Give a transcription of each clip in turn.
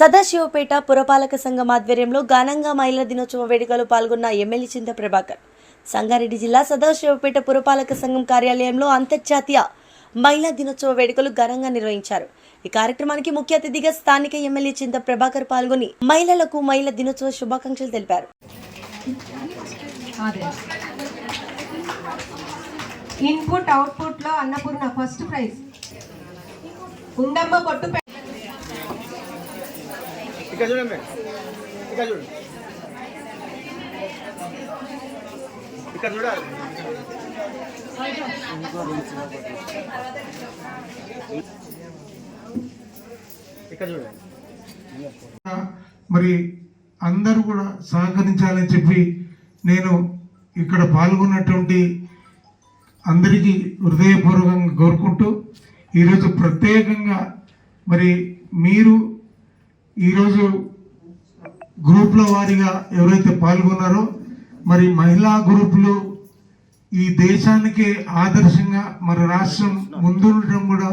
సదాశివపేట పురపాలక సంఘం ఆధ్వర్యంలో ఘనంగా మహిళా దినోత్సవ వేడుకలు పాల్గొన్న ఎమ్మెల్యే చింత ప్రభాకర్. సంగారెడ్డి జిల్లా సదాశివపేట పురపాలక సంఘం కార్యాలయంలో అంతర్జాతీయ మహిళా దినోత్సవ వేడుకలు ఘనంగా నిర్వహించారు. ఈ కార్యక్రమానికి ముఖ్య అతిథిగా స్థానిక ఎమ్మెల్యే చింత ప్రభాకర్ పాల్గొని మహిళలకు మహిళా దినోత్సవ శుభాకాంక్షలు తెలిపారు. ఇన్పుట్ అవుట్పుట్లో అన్నపూర్ణ ఫస్ట్ ప్రైజ్. ఉండమ్మ పొట్టు ఇక్కడ చూడండి ఇక్కడ చూడండి. ఇక్కడ చూడాలి. ఇక్కడ చూడండి. మరి అందరూ కూడా సహకరించాలని చెప్పి నేను ఇక్కడ పాల్గొన్నటువంటి అందరికీ హృదయపూర్వకంగా కోరుకుంటూ ఈరోజు ప్రత్యేకంగా మరి మీరు ఈరోజు గ్రూపుల వారీగా ఎవరైతే పాల్గొన్నారో మరి మహిళా గ్రూపులు ఈ దేశానికే ఆదర్శంగా మన రాష్ట్రం ముందుండటం కూడా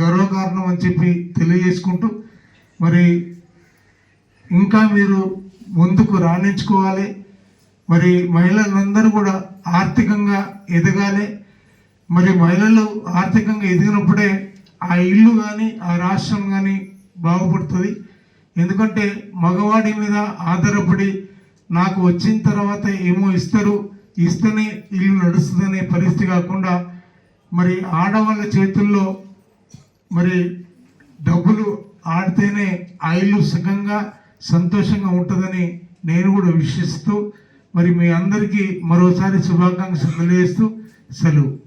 గర్వకారణం అని చెప్పి తెలియజేసుకుంటూ మరి ఇంకా మీరు ముందుకు రాణించుకోవాలి. మరి మహిళలందరూ కూడా ఆర్థికంగా ఎదగాలి. మరి మహిళలు ఆర్థికంగా ఎదిగినప్పుడే ఆ ఇల్లు కానీ ఆ రాష్ట్రం కానీ బాగుపడుతుంది. ఎందుకంటే మగవాడి మీద ఆధారపడి నాకు వచ్చిన తర్వాత ఏమో ఇస్తారు ఇస్తేనే ఇల్లు నడుస్తుందనే పరిస్థితి కాకుండా మరి ఆడవాళ్ళ చేతుల్లో మరి డబ్బులు ఆడితేనే ఆ ఇల్లు సుఖంగా సంతోషంగా ఉంటుందని నేను కూడా విశ్వసిస్తూ మరి మీ అందరికీ మరోసారి శుభాకాంక్షలు తెలియజేస్తూ సెలవు.